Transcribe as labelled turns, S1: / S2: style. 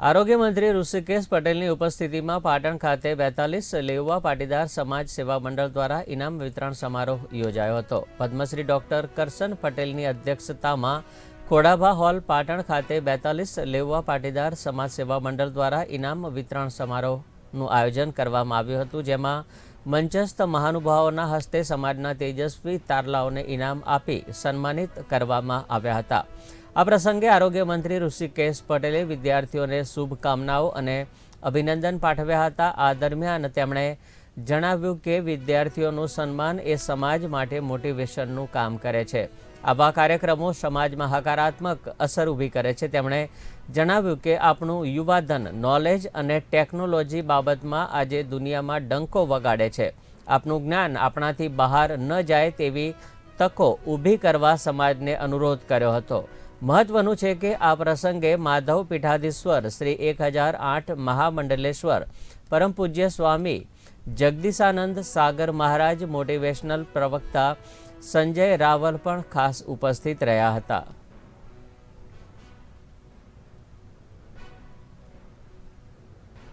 S1: આરોગ્ય મંત્રી ઋષિકેશ પટેલની ઉપસ્થિતિમાં પાટણ ખાતે બેતાલીસ લેવા પાટીદાર સમાજ સેવા મંડળ દ્વારા ઇનામ વિતરણ સમારોહ યોજાયો હતો. પદ્મશ્રી ડોક્ટર કરશન પટેલની અધ્યક્ષતામાં ખોડાભા હોલ પાટણ ખાતે બેતાલીસ લેવા પાટીદાર સમાજ સેવા મંડળ દ્વારા ઇનામ વિતરણ સમારોહનું આયોજન કરવામાં આવ્યું હતું, જેમાં મંચસ્થ મહાનુભાવોના હસ્તે સમાજના તેજસ્વી તારલાઓને ઇનામ આપી સન્માનિત કરવામાં આવ્યા હતા. આ પ્રસંગે આરોગ્ય મંત્રી ઋષિકેશ પટેલે વિદ્યાર્થીઓને શુભકામનાઓ અને અભિનંદન પાઠવ્યા હતા. આ દરમિયાન તેમણે જણાવ્યું કે વિદ્યાર્થીઓનું સન્માન એ સમાજ માટે મોટિવેશનનું કામ કરે છે. આવા કાર્યક્રમો સમાજમાં હકારાત્મક અસર ઊભી કરે છે. તેમણે જણાવ્યું કે આપણું યુવાધન, નોલેજ અને ટેકનોલોજી બાબતમાં આજે દુનિયામાં ડંકો વગાડે છે. આપનું જ્ઞાન આપણાથી બહાર ન જાય તેવી તકો ઊભી કરવા સમાજને અનુરોધ કર્યો હતો. મહત્વનું છે કે આ પ્રસંગે માધવ પીઠાધીશ્વર શ્રી એક હજાર આઠ મહામંડલેશ્વર, પરમ પૂજ્ય સ્વામી જગદીશાનંદ સાગર મહારાજ, મોટિવેશનલ પ્રવક્તા સંજય રાવલ પણ ખાસ ઉપસ્થિત રહ્યા હતા.